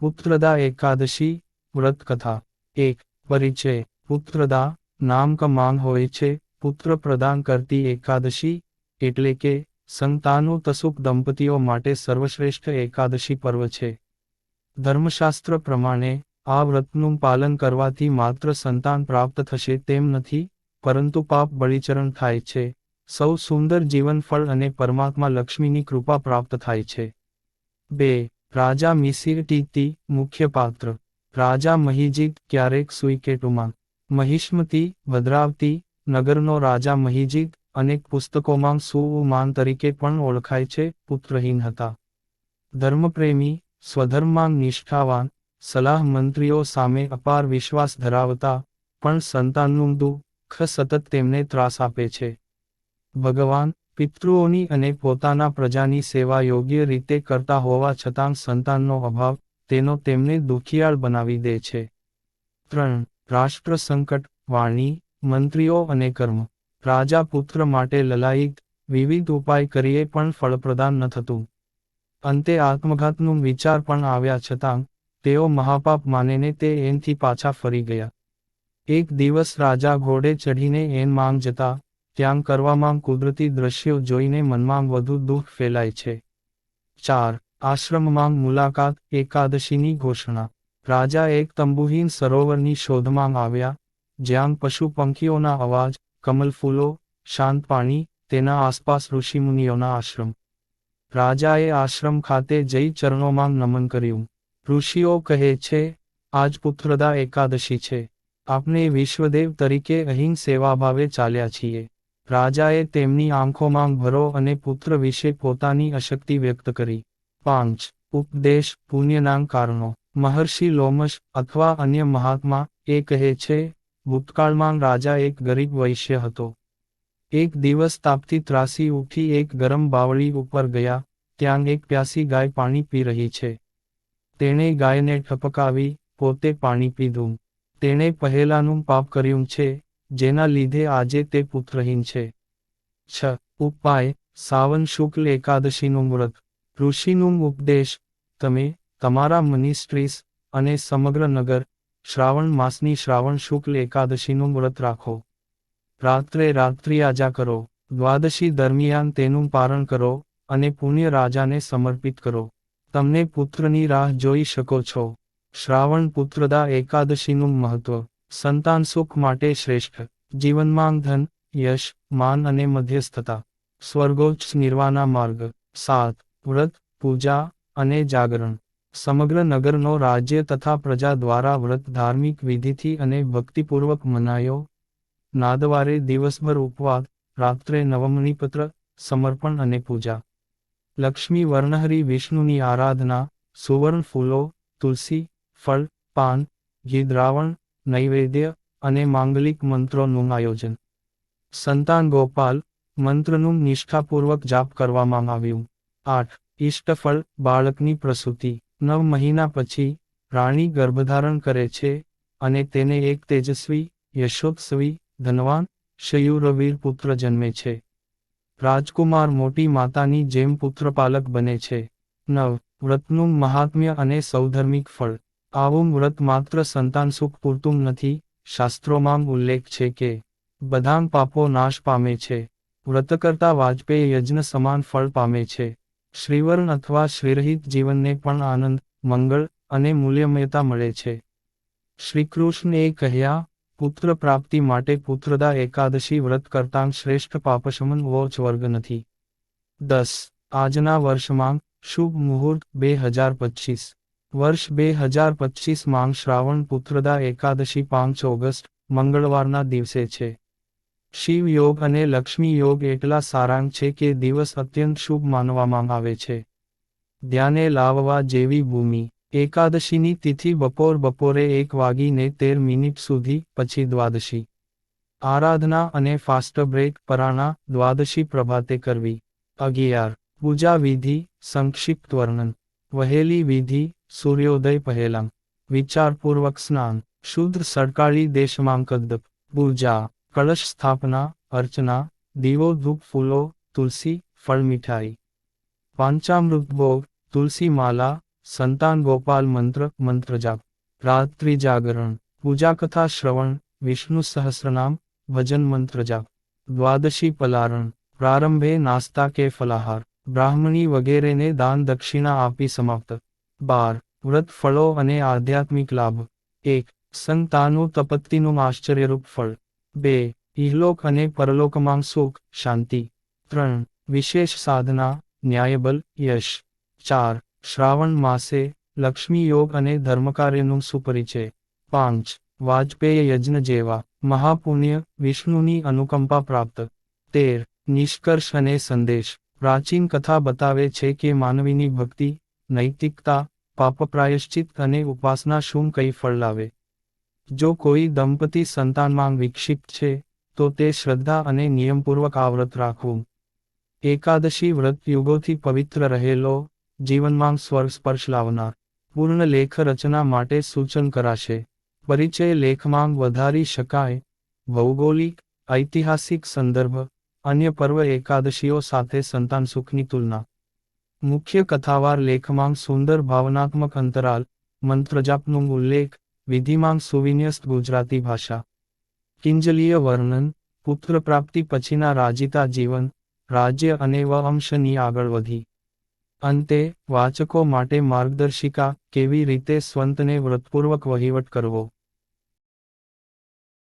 પુત્રદા એકાદશી, વ્રત કથા. એક, પરિચય. પુત્રદા, નામ ક માંગ હોય છે, પુત્ર પ્રદાન કરતી એકાદશી, એટલે કે, સંતાનો તસુક દંપતીઓ માટે સર્વશ્રેષ્ઠ એકાદશી પર્વ છે. ધર્મશાસ્ત્ર પ્રમાણે, આ વ્રતનું પાલન કરવાથી માત્ર સંતાન પ્રાપ્ત થશે તેમ નથી, પરંતુ પાપ બળીચરણ થાય છે. સૌ સુંદર જીવનફળ અને પરમાત્મા લક્ષ્મીની કૃપા પ્રાપ્ત થાય છે. બે રાજા મિસિર ટીતી મુખ્ય પાત્ર રાજા મહિજીત ક્યારેક સુઈકેટુમાં. મહિષ્મતી ભદ્રાવતી નગરનો રાજા મહિજીત અનેક પુસ્તકોમાં સુવમાન તરીકે પણ ઓળખાય છે, પુત્રહીન હતા. ધર્મપ્રેમી સ્વધર્મમાં નિષ્ઠાવાન, સલાહ મંત્રીઓ સામે અપાર વિશ્વાસ ધરાવતા, પણ સંતાનનું દુઃખ સતત તેમને ત્રાસ આપે છે. ભગવાન પિતૃઓની અને પોતાના પ્રજાની સેવા યોગ્ય રીતે કરતા હોવા છતાં સંતાનનો અભાવ તેનો તેમને દુખિયાળ બનાવી દે છે. ત્રણ, રાષ્ટ્ર સંકટ, વાણી, મંત્રીઓ અને કર્મ. રાજા પુત્ર માટે લલાયિત, વિવિધ ઉપાય કરીએ પણ ફળપ્રદાન ન થતું. અંતે આત્મઘાતનું વિચાર પણ આવ્યા છતાં, તેઓ મહાપાપ માનેને તે એનથી પાછા ફરી ગયા. એક દિવસ રાજા ઘોડે ચઢીને એન માંગ જતા ત્યાં કરવામાં કુદરતી દ્રશ્યો જોઈને મનમાં વધુ દુઃખ ફેલાય છે. ચાર, આશ્રમમાં મુલાકાત, એકાદશીની ઘોષણા. રાજા એક તંબુહીન સરોવરની શોધમાં આવ્યા, જ્યાં પશુ પંખીઓના અવાજ, કમલ ફૂલો, શાંત પાણી, તેના આસપાસ ઋષિમુનિઓના આશ્રમ. રાજાએ આશ્રમ ખાતે જઈ ચરણોમાં નમન કર્યું. ઋષિઓ કહે છે, આજ પુત્રદા એકાદશી છે. આપણે વિશ્વદેવ તરીકે અહીં સેવાભાવે ચાલ્યા છીએ. રાજાએ તેમની આંખોમાં ભરો અને પુત્ર વિશે પોતાની અશક્તિ વ્યક્ત કરી. પાંચ, ઉપદેશ પુણ્યના કારણો. મહર્ષિ લોમશ અથવા અન્ય મહાત્મા એ કહે છે, ભૂતકાળમાં રાજા એક ગરીબ વૈશ્ય હતો. એક દિવસ તાપથી ત્રાસી ઉઠી એક ગરમ બાવળી ઉપર ગયા, ત્યાં એક પ્યાસી ગાય પાણી પી રહી છે. તેણે ગાયને ઠપકાવી, પોતે પાણી પીધું. તેણે પહેલાનું પાપ કર્યું છે જેના લીધે આજે તે પુત્રહીન છે. છ. ઉપાય. સાવન શુક્લ એકાદશીનું વ્રત. ઋષિનું ઉપદેશ, તમે તમારા મનિસ્ટ્રીસ અને સમગ્ર નગર શ્રાવણ માસની શ્રાવણ શુક્લ એકાદશીનું વ્રત રાખો. રાત્રે રાત્રિ આજા કરો. દ્વાદશી દરમિયાન તેનું પારણ કરો અને પુણ્ય રાજાને સમર્પિત કરો. તમને પુત્રની રાહ જોઈ શકો છો. શ્રાવણ પુત્રદા એકાદશીનું મહત્વ. સંતાન સુખ માટે શ્રેષ્ઠ, જીવનમાં ધન, યશ, માન અને મધ્યસ્થતા, સ્વર્ગોચ્ચ નિર્વાના માર્ગ સાત વ્રત, પૂજા અને જાગરણ, સમગ્ર નગરનો રાજ્ય તથા પ્રજા દ્વારા વ્રત ધાર્મિક વિધિથી અને ભક્તિપૂર્વક મનાયો. નાદવારે દિવસભર ઉપવાસ, રાત્રે નવમણીપત્ર સમર્પણ અને પૂજા. લક્ષ્મી વર્ણહરી વિષ્ણુની આરાધના, સુવર્ણ ફૂલો, તુલસી, ફળ, પાન, ઘી, દ્રાવણ નૈવેદ્ય અને માંગલિક મંત્રોનું આયોજન. સંતાન ગોપાલ મંત્રનું નિષ્ઠાપૂર્વક જાપ કરવામાં આવ્યું. આઠ ઇષ્ટફળ બાળકની પ્રસૂતિ. નવ મહિના પછી રાણી ગર્ભધારણ કરે છે અને તેને એક તેજસ્વી યશોત્સવી ધનવાન, શયુરવીર પુત્ર જન્મે છે. રાજકુમાર મોટી માતાની જેમ પુત્રપાલક બને છે. નવ, વ્રતનું મહાત્મ્ય અને સૌધર્મિક ફળ. આવું વ્રત માત્ર સંતાન સુખ પૂરતું નથી, શાસ્ત્રોમાં ઉલ્લેખ છે કે બધામ પાપો નાશ પામે છે, વ્રત કરતા વાજપેયી યજ્ઞ સમાન ફળ પામે છે, શ્રીવર્ણ અથવા શ્રીરહિત જીવનને પણ આનંદ, મંગળ અને મૂલ્યમયતા મળે છે. શ્રીકૃષ્ણએ કહ્યા, પુત્ર પ્રાપ્તિ માટે પુત્રદા એકાદશી વ્રત કરતાં શ્રેષ્ઠ પાપશમન વોચ વર્ગ નથી. દસ, આજના વર્ષમાં, શુભ મુહૂર્ત, બે હજાર પચીસ. વર્ષ બે હજાર પચીસ માંગ શ્રાવણ પુત્રદા એકાદશી પાંચ ઓગસ્ટ, મંગળવારના દિવસે છે. શિવ યોગ અને લક્ષ્મી યોગ એટલા સારાંગ છે કે દિવસ અત્યંત શુભ માનવામાં આવે છે. ધ્યાને લાવવા જેવી ભૂમિ. એકાદશીની તિથિ બપોર બપોરે એક વાગીને તેર મિનિટ સુધી, પછી દ્વાદશી. આરાધના અને ફાસ્ટ બ્રેક પરાણા દ્વાદશી પ્રભાતે કરવી. અગિયાર. પૂજા વિધિ, સંક્ષિપ્ત વર્ણન. વહેલી વિધિ સૂર્યોદય પહેલાં વિચારપૂર્વક સ્નાન શુદ્ધ સડકાળી દેશમાં કદપ પૂજા કળશ સ્થાપના અર્ચના દીવો ધૂપ ફૂલો તુલસી ફળ મીઠાઈ પાંચામૃત ભોગ તુલસી માલા સંતાન ગોપાલ મંત્ર મંત્ર જાપ રાત્રિ જાગરણ પૂજા કથા શ્રવણ વિષ્ણુ સહસ્રનામ ભજન મંત્ર જાપ દ્વાદશી પલારણ પ્રારંભે નાસ્તા કે ફલાહાર બ્રાહ્મણી વગેરેને દાન દક્ષિણા આપી સમાપ્ત. બાર, વ્રત ફળો અને આધ્યાત્મિક લાભ. એક, સંતાનું તપત્તિનું આશ્ચર્યરૂપ ફળ. બે ઇહલોક અને પરલોકમાં સુખ, શાંતિ. ત્રણ, વિશેષ સાધના, ન્યાયબલ, યશ. ચાર, શ્રાવણ માસે, લક્ષ્મી યોગ અને ધર્મકાર્યનું સુપરિચય. પાંચ, વાજપેય યજ્ઞ જેવા, મહાપુણ્ય, વિષ્ણુની અનુકંપા પ્રાપ્ત. તેર, નિષ્કર્ષ અને સંદેશ. પ્રાચીન કથા બતાવે છે કે માનવીની ભક્તિ, નૈતિકતા, પાપપ્રાયશ્ચિત અને ઉપાસના શું કઈ ફળ લાવે. જો કોઈ દંપતી સંતાનમાં વિક્ષિપ્ત છે, તો તે શ્રદ્ધા અને નિયમપૂર્વક આ વ્રત રાખવું. એકાદશી વ્રત યુગોથી પવિત્ર રહેલો, જીવનમાં સ્વર સ્પર્શ લાવનાર, પૂર્ણ લેખ રચના માટે સૂચન કરાશે. પરિચય લેખમાં વધારી શકાય, ભૌગોલિક, ઐતિહાસિક સંદર્ભ અન્ય પર્વ એકાદશીઓ સાથે સંતાન સુખની તુલના. મુખ્ય કથાવાર લેખમાં સુંદર ભાવનાત્મક અંતરાલ, મંત્રજાપનું ઉલ્લેખ વિધિમાં સુવિન્યસ્ત ગુજરાતી ભાષા. કિંજલીય વર્ણન, પુત્ર પ્રાપ્તિ પછીના રાજીતા જીવન, રાજ્ય અને વંશની આગળ વધી. અંતે, વાચકો માટે માર્ગદર્શિકા કેવી રીતે સ્વંતને વ્રતપૂર્વક વહીવટ કરવો?